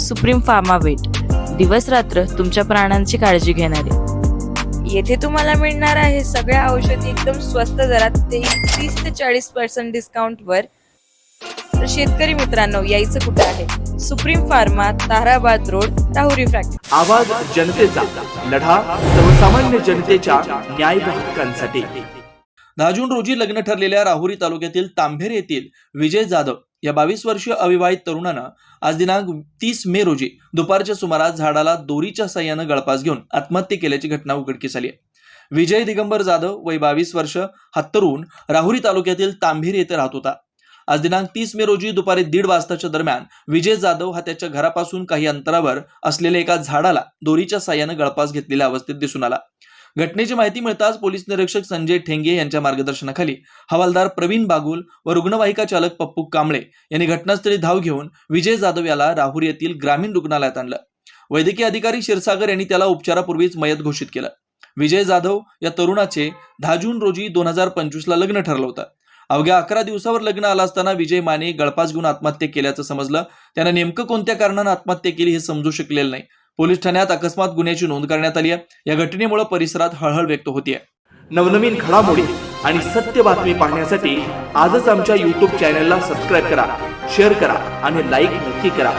Supreme pharma weight. दिवस रात्र तुमच्या प्राणांची काळजी घेणारे. येथे तुम्हाला मिळणार आहे सगळ्या औषधी एकदम स्वस्त दरात ते तीस ते चाळीस पर्सेंट डिस्काउंटवर तर शेतकरी मित्रांनो यायचं कुठं आहे? Supreme Pharma Tarabad road Rahuri factory. आवाज जनतेचा लढा सर्वसामान्य जनतेच्या न्याय हक्कांसाठी दहा जून रोजी लग्न ठरलेल्या राहुरी तालुक्यातील तांभेर येथील विजय जाधव या बावीस वर्षीय अविवाहित तरुणानं आज दिनांक तीस मे रोजी दुपारच्या सुमारास झाडाला दोरीच्या साह्यानं गळपास घेऊन आत्महत्या केल्याची घटना उघडकीस आली आहे. विजय दिगंबर जाधव वय बावीस वर्ष हा तरुण राहुरी तालुक्यातील तांभीर येथे राहत होता. आज दिनांक तीस मे रोजी दुपारी दीड वाजताच्या दरम्यान विजय जाधव हा त्याच्या घरापासून काही अंतरावर असलेल्या एका झाडाला दोरीच्या साह्यानं गळपास घेतलेल्या अवस्थेत दिसून आला. घटनेची माहिती मिळताच पोलीस निरीक्षक संजय ठेंगे यांच्या मार्गदर्शनाखाली हवालदार प्रवीण बागुल व रुग्णवाहिका चालक पप्पू कांबळे यांनी घटनास्थळी धाव घेऊन विजय जाधव याला राहुरी येथील ग्रामीण रुग्णालयात आणलं. वैद्यकीय अधिकारी क्षीरसागर यांनी त्याला उपचारापूर्वीच मयत घोषित केलं. विजय जाधव या तरुणाचे दहा जून रोजी दोन हजार पंचवीसला लग्न ठरलं होतं. अवघ्या अकरा दिवसावर लग्न आला असताना विजय माने गळपास घेऊन आत्महत्या केल्याचं समजलं. त्यानं नेमकं कोणत्या कारणानं आत्महत्या केली हे समजू शकलेलं नाही. पोलीस ठाण्यात अकस्मात गुन्ह्याची नोंद करण्यात आली आहे. या घटनेमुळे परिसरात हळहळ व्यक्त होतीये. नवनवीन घडामोडी आणि सत्य बातमी पाहण्यासाठी आजच आमच्या युट्यूब चॅनलला सबस्क्राईब करा शेअर करा आणि लाईक नक्की करा.